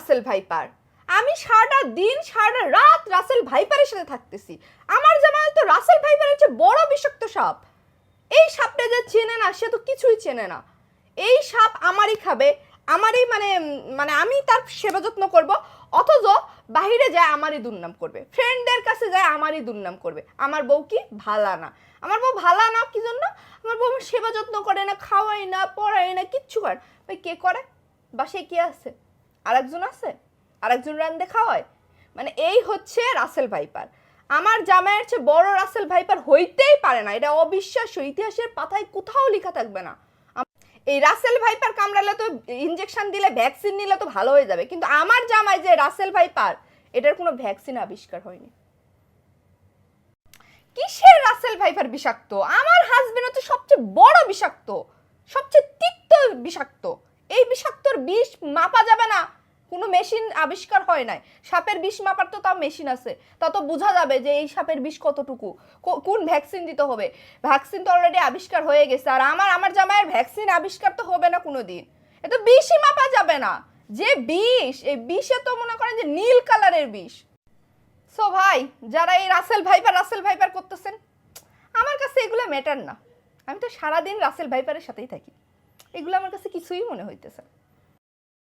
Russell viper. আমি সারাটা দিন সারাটা রাত রাসেল ভাইপারের সাথে থাকতেছি। আমার জামাই তো রাসেল ভাইপারের চেয়ে বড় বিষাক্ত সাপ। এই সাপটা যে চেনে না, সে তো কিছুই চেনে না। এই সাপ আমারই খাবে, আমারই মানে মানে আমি তার সেবা যত্ন করব, অথচ বাহিরে যায় আমারই দুর্নাম করবে। ফ্রেন্ডদের কাছে যায় আমারই দুর্নাম করবে। আমার বউ কি ভালা না। আমার বউ ভালা না কি জন্য? আমার বউ সেবা যত্ন করে না খাওয়াই না পড়াই না, কিচ্ছু করে ভাই, কে করে? বাসায় কে আছে? আরেকজন আছে? আরেকজন রান্দে খাওয়ায়? মানে এই হচ্ছে রাসেল ভাইপার। আমার জামাইয়ের চেয়ে বড় রাসেল ভাইপার হইতেই পারে না। এটা অবিশ্বাস্য। ইতিহাসের পাতায় কোথাও লেখা থাকবে না। এই রাসেল ভাইপার কামড়ালে তো ইনজেকশন দিলে ভ্যাকসিন নিলে তো ভালো হয়ে যাবে। কিন্তু আমার জামাই যে রাসেল ভাইপার, এটার কোনো ভ্যাকসিন আবিষ্কার হয়নি। কিসের রাসেল ভাইপার বিষাক্ত? আমার হাজবেন্ড তো সবচেয়ে বড় বিষাক্ত, সবচেয়ে তিক্ত বিষাক্ত। বিষাক্তর বিষ মাপা যাবে না। কোনো মেশিন আবিষ্কার হয় নাই। সাপের বিষ মাপার তো তাও মেশিন আছে। তা তো বোঝা যাবে যে এই সাপের বিষ কতটুকু? কোন ভ্যাকসিন দিতে হবে? ভ্যাকসিন তো অলরেডি আবিষ্কার হয়ে গেছে। আর আমার আমার জামাইয়ের ভ্যাকসিন আবিষ্কার তো হবে না কোনো দিন এ তো বিষই মাপা যাবে না। যে বিষ, এই বিষে তো মনে করেন যে নীল কালারের বিষ। সো ভাই, যারা এই রাসেল ভাইপার রাসেল ভাইপার করতেছেন, আমার কাছে এগুলো ম্যাটার না। আমি তো সারাদিন রাসেল ভাইপারের সাথেই থাকি। এগুলো আমার কাছে কিছুই মনে হইতেছে না।